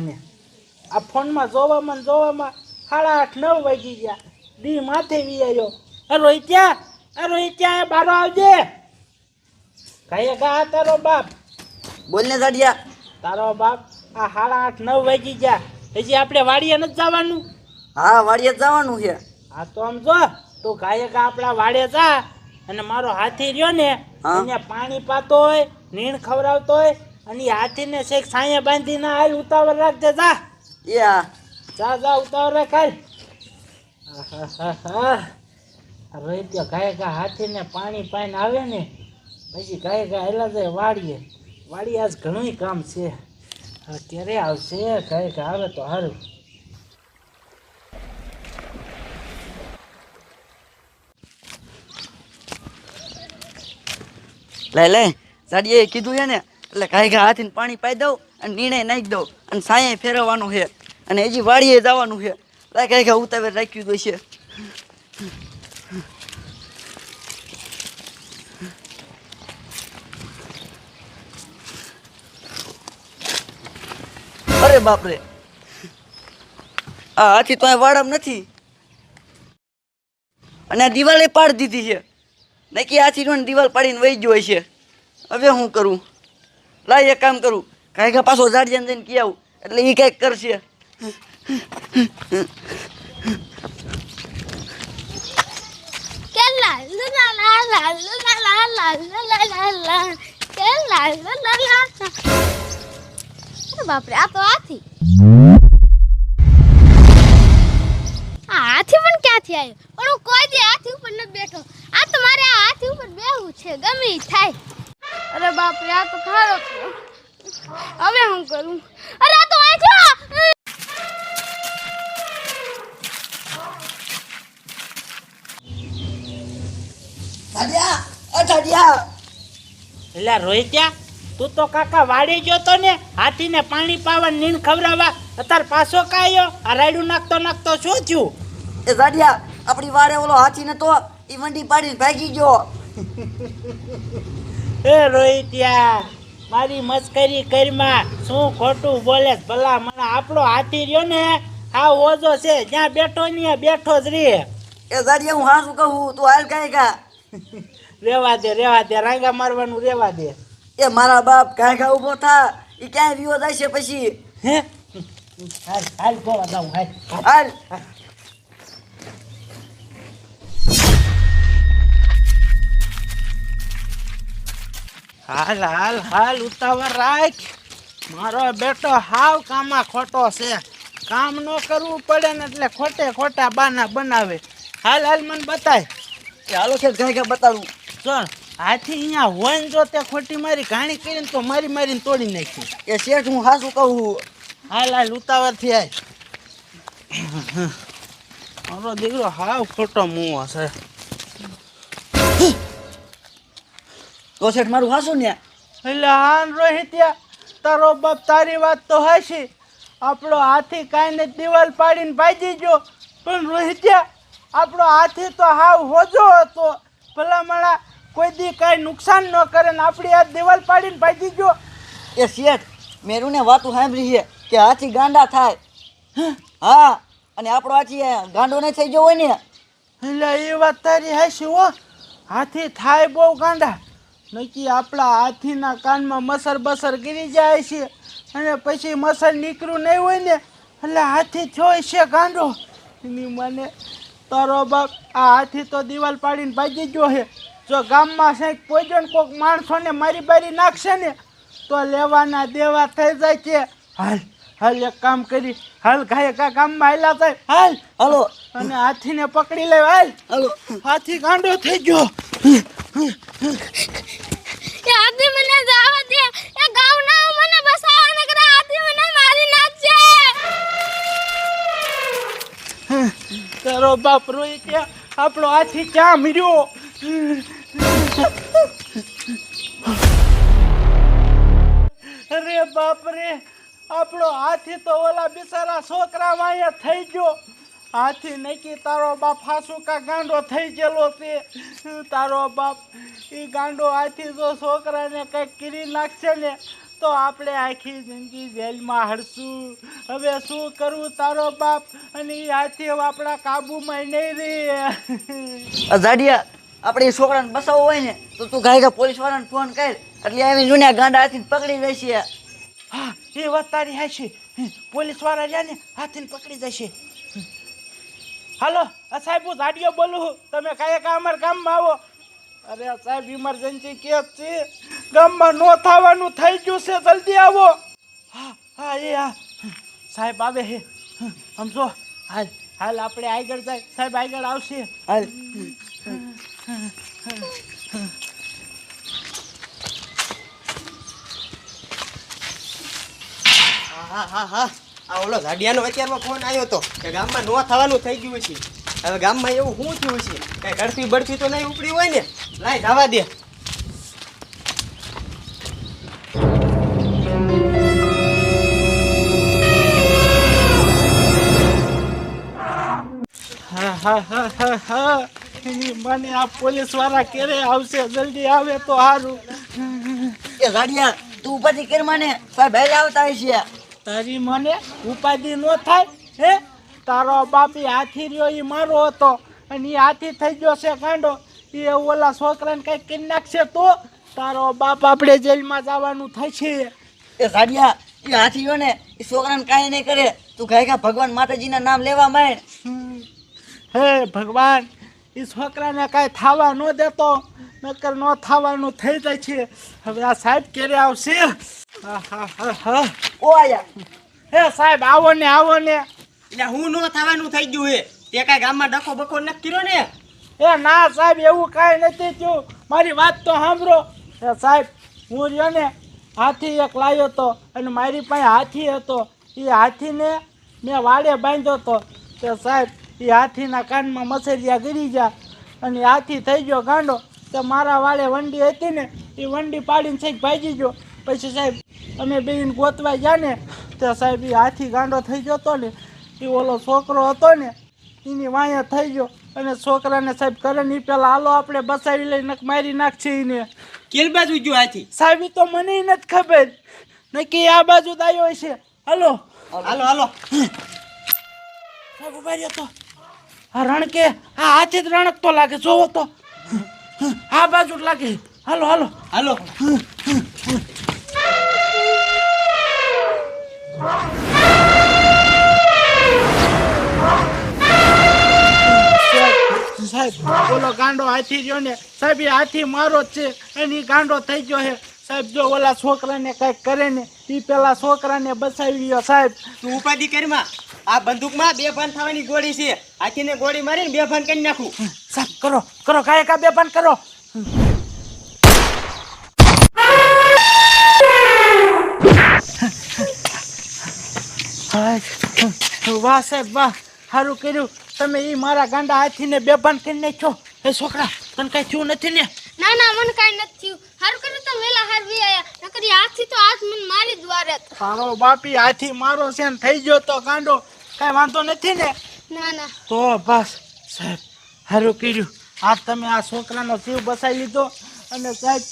મને. આ ફોનમાં જોવામાં જોવામાં સાડા આઠ નવ વાગી ગયા. દી માથે વિયાયો. અરે રોહિત્યા અ રોહિત્યા બારો આવજે. કહીએ ગા તારો બાપ. બોલને સાડિયા. તારો બાપ આ સાડા આઠ નવ વાગી ગયા. હજી આપણે વાડીએ નથી જવાનું? હા વાડીએ જવાનું છે. હા તો આમ જો. તું ગાયક આપણા વાડે જા. અને મારો હાથી રહ્યો ને. એને પાણી પાતો હોય નીણ ખવડાવતો હોય અને હાથીને શેક બાંધી બાંધીને હાલ ઉતાવળ રાખજે જા. એ હા જા જા ઉતાવળ રાખ હાલ. આહાહાહા. આ ગાય ગા હાથીને પાણી પાઈને આવે ને પછી ગાય ગા હેલા જાય વાડીએ. વાડી આજ ઘણું કામ છે. ક્યારે આવશે? ગાય ગા આવે તો સારું લઈ લઈ સાડીએ કીધું છે ને એટલે કાંઈ ઘા હાથીને પાણી પાઈ દઉં અને નીણે નાખી દઉં અને સાંયે ફેરવવાનું છે. અને હજી વાડીએ જવાનું છે. એટલે કાંઈ ઘા ઉતાવળ રાખ્યું તો છે અરે બાપરે. આ હાથી તો વાડમ નથી. અને આ દિવાલે પાડી દીધી છે. નક્કી હાથી દિવાલ પાડીને વહી ગયો છે હવે હું કરું? લાય એક કામ કરું. કાંઈ પાછો જાડિયાને જઈને કહી આવું? એટલે એ કંઈક કરશે. બાપરે, આ તો આથી. હાથી પણ ક્યાંથી આવ્યો પણ હું કોઈ દે હાથી ઉપર નથી બેઠો. આ તો મારે આ હાથી ઉપર બેહવું છે. ગમે થાય. અરે બાપરે આ તો ખારો હવે હું કરું? અરે આ તો આ જો અ રોહિત્યા તું તો કાકા વાડી ગયો તો ને હાથીને પાણી પાવા નીણ ખવડાવવા. અત્યારે પાછો કાયો આ રાયડું નાખતો નાખતો શું થયું? એ ઝાડિયા આપણી વાડે ઓલો હાથી નતો એ મંડી પાડીને ભાગી ગયો. એ રોહિત્યા મારી મસ્કરી કરમાં શું ખોટું બોલે? ભલા મને આપણો હાથી રહ્યો ને આ ઓજો છે જ્યાં બેઠો ને બેઠો જ રે એ ઝાડિયા હું હાસું કહું તું હાલ કાંઈ કા? રેવા દે રેવા દે રાંગા મારવાનું રેવા દે. એ મારા બાપ કાંઈ કા ઊભો થા એ ક્યાંય વિયો જાય છે પછી? હે? હાલ હાલ ગોવા જાઉં હાલ. હાલ. હાલ હાલ હાલ ઉતાવળ રાખ. મારો બેટો હાવ કામાં ખોટો છે. કામ ન કરવું પડે ને એટલે ખોટે ખોટા બાના બનાવે. હાલ હાલ મને બતાય. એ હાલો છે કઈ કઈ બતાવું. જો હાથી અહીંયા હોય ને જો તે ખોટી મારી ઘાણી કરીને તો મારી મારીને તોડી નાખી. એ શેઠ હું હાસું કહું હાલ હાલ ઉતાવળથી આય. મારો દીકરો હાવ ખોટો મુવો છે. તો શેઠ મારું હાસું ને એટલે હાન રોહિત્યા તારો બાપ તારી વાત તો હશે આપણો હાથી કાંઈ ને દિવાલ પાડીને ભાજી ગયો પણ રોહિત્યા આપણો હાથી તો હાવ હોજો હતો. ભલામણા કોઈ દી કાંઈ નુકસાન ન કરે ને આપણી આ દિવાલ પાડીને ભાજી ગયો. એ શેઠ મેરુને વાતું સાંભળી છે કે હાથી ગાંડા થાય. હા? અને આપણો હાથી ગાંડો નહીં થઈ ગયો હોય ને. એટલે એ વાત તારી હશે હો. હાથી થાય બહુ ગાંડા. નક્કી આપણા હાથીના કાનમાં મસર બસર ગીરી જાય છે. અને પછી મસર નીકળ્યું નહીં હોય ને એટલે હાથી છોય છે ગાંડો. એની મને તારો બાપ આ હાથી તો દિવાલ પાડીને ભાગી ગયો છે. જો ગામમાં સાહેબ જણ કોઈક માણસોને મારી બારી નાખશે ને તો લેવાના દેવા થઈ જાય છે હાલ હાલ એક કામ કરી હાલ ગાય કા ગામમાં હાલ્યા થાય હાલ. હાલો. અને હાથીને પકડી લે હાલ. હાલો. હાથી ગાંડો થઈ ગયો. તારો બાપ રોઈ ત્યાં આપણો હાથી ક્યાં મર્યો? અરે બાપ રે, આપણો હાથી તો ઓલા બિચારા છોકરા વાયા થઈ ગયો. હાથી નક્કી તારો બાપ હાસુકા ગાંડો થઈ ગયેલો તે તારો બાપ એ ગાંડો હાથી જો છોકરાને કંઈક કરી નાખશે ને તો આપણે આખી જિંદગી જેલમાં હડશું. હવે શું કરવું તારો બાપ? અને એ હાથી આપણા કાબુમાં નહીં રહે. આ જાડિયા આપણે એ છોકરાને બસાવવો હોય ને તો તું ગાય પોલીસ વાળાને ફોન કર. એટલે આવી જૂના ગાંડા હાથી પકડી જશે. હા એ વાત તારી હાચી. પોલીસવાળા રહ્યા ને હાથીને પકડી જશે. હાલો, આ સાહેબ, હું ઝાડિયો બોલું. તમે કાંઈ કા અમારા ગામમાં આવો. અરે સાહેબ ઇમરજન્સી કેસ છે. ગામમાં નો થવાનું, થઈ ગયું છે, જલ્દી આવો. હા હા, એ, હા. સાહેબ, આવે હે. સમજો હાલ હાલ આપણે આગળ જાય. સાહેબ, આગળ આવશે. હાલ. હા હા હા. આ ઓલો ઝાડિયાનો અત્યારમાં ફોન આવ્યો હતો કે ગામમાં નો થવાનું થઈ ગયું છે. હવે ગામમાં એવું શું થયું છે? કઈ ગળતી બળતી તો નહીં ઉપડી હોય ને? લાય જવા દે. હા હા હા હા હા. મને આ પોલીસવાળા ક્યારે આવશે જલ્દી આવે તો સારું એ જાડિયા તું પછી કર મને સાહેબ હાલ આવતા હશે તારી મને ઉપાધિ ન થાય હે? તારો બાપી હાથી રહ્યો એ મારો હતો અને એ હાથી થઈ ગયો છે કાંડો એ ઓલા છોકરાને કંઈક કરી નાખશે તો તારો બાપ આપણે જેલમાં જવાનું થાય છે. એ સાડિયા એ હાથીઓ ને એ છોકરાને કાંઈ નહીં કરે. તું ગાયકા ભગવાન માતાજીના નામ લેવા માંડ. હમ. હે ભગવાન એ છોકરાને કાંઈ થવા ન દેતો. નકર ન થવાનું થઈ જાય છે. હવે આ સાહેબ ક્યારે આવશે? હા હા હા હા. ઓ આયા. હે સાહેબ આવો ને આવો ને. એટલે હું ન થવાનું થઈ ગયું હે. તે કાંઈ ગામમાં ડખો બકો નથી કર્યો ને? એ ના સાહેબ એવું કાંઈ નથી થયું. મારી વાત તો સાંભળો. એ સાહેબ હું રહ્યો ને હાથી એક લાવ્યો હતો અને મારી પાસે હાથી હતો. એ હાથીને મેં વાડે બાંધ્યો હતો તે સાહેબ એ હાથીના કાનમાં મસેરિયા ગરી ગયા. અને હાથી થઈ ગયો ગાંડો. તે મારા વાળે વંડી હતી ને એ વંડી પાડીને સાહેબ ભાગી ગયો. પછી સાહેબ અમે બેન ગોતવા ગયા ને તો સાહેબ એ હાથી ગાંડો થઈ ગયો હતો ને એ ઓલો છોકરો હતો ને એની વાયા થઈ ગયો. અને છોકરાને સાહેબ કરે ને પેલા હાલો આપણે બસાવી લઈ નક મારી નાખશે એને. કેલ બાજુ ગયો હાથી? સાહેબ તો મને નથી ખબર. નક્કી આ બાજુ જ આવ્યો છે હાલો. હાલો હાલો. સાહેબ ઊભા રહ્યો તો. આ રણકે આ હાથી જ રણકતો લાગે જોવો તો. આ બાજુ લાગે. હાલો હાલો. હાલો. સાહેબ ઓલો ગાંડો હાથી રહ્યો ને? સાહેબ એ હાથી મારો જ છે. એની ગાંડો થઈ ગયો છે. સાહેબ જો ઓલા છોકરાને કંઈક કરે ને એ પેલા છોકરાને બચાવી ગયો સાહેબ. તું ઉપાધિ કરીમાં આ બંદૂકમાં બે ભાન થવાની ગોળી છે. હાથીને ગોળી મારીને બે ભાન કરી નાખું. સાહેબ કરો કરો કાંઈ કા બે ભાન કરો. હાય. વાહ સાહેબ વાહ. સારું કર્યું. તમે એ મારા ગાંડા હાથીને બેભાન કરી નાખ્યો. એ છોકરા તને કાંઈ થયું નથી ને? ના ના મને કાંઈ નથી થયું હારું કર્યું તમે વેલા હાર વી આયા નકર ઈ હાથથી તો આજ મને મારી દ્વારે હતો. તારો બાપી હાથી મારો છે ને થઈ ગયો તો ગાંડો. કાંઈ વાંધો નથી ને? ના ના. તો બસ સાહેબ સારું કર્યું. આ તમે આ છોકરાનો જીવ બસાવી લીધો અને સાહેબ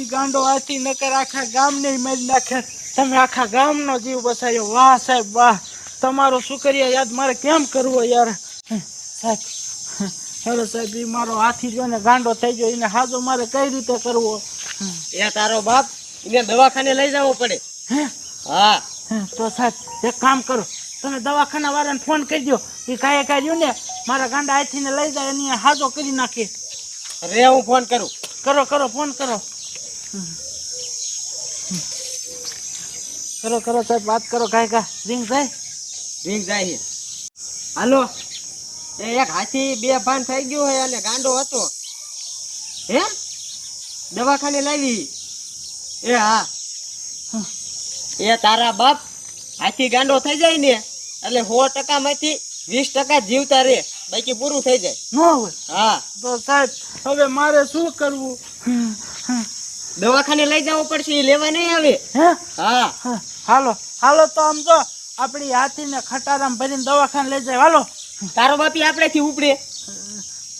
એ ગાંડો હાથી નકર આખા ગામને મારી નાખે. તમે આખા ગામનો જીવ બસાવ્યો વાહ સાહેબ વાહ. તમારો શુક્રિયા યાદ મારે કેમ કરવો યાર? સાહેબ હેલો સાહેબ એ મારો હાથી જો ને ગાંડો થઈ ગયો. એને હાજો મારે કઈ રીતે કરવો? એ તારો બાપ એને દવાખાને લઈ જવો પડે. હે? હા. તો સાહેબ એક કામ કરો. તમે દવાખાના વાળાને ફોન કરી દો એ કાંઈ કાઢ્યું ને મારા ગાંડા હાથીને લઈ જાય અને હાજો કરી નાખીએ અરે હું ફોન કરું. કરો કરો ફોન કરો. કરો કરો સાહેબ વાત કરો કાંઈ કા રિંગ જાય રિંગ જાય હાલો. એ એક હાથી બે ભાન થઈ ગયું હોય અને ગાંડો હતો. હે? દવાખાને લાવી. એ હા. એ તારા બાપ હાથી ગાંડો થઈ જાય ને એટલે સો ટકા માંથી વીસ ટકા જીવતા રે બાકી પૂરું થઈ જાય. ન હોય. હા. તો સાહેબ હવે મારે શું કરવું? દવાખાને લઈ જવું પડશે એ લેવા નહીં આવે. હા? હા, હાલો હાલો તો આમ જો આપણી હાથીને ખટારામ ભરીને દવાખાને લઈ જાય હાલો. તારો બાપી આપણેથી ઉપડે.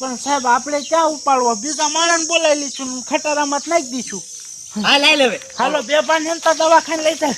પણ સાહેબ આપણે ક્યાં ઉપાડવો? બીજા માણસ બોલાવી લઈશું ને ખટારામાં જ નાખી દઈશું. હા લઈ લેવે હાલો બે પાન દવાખાને લઈ જાય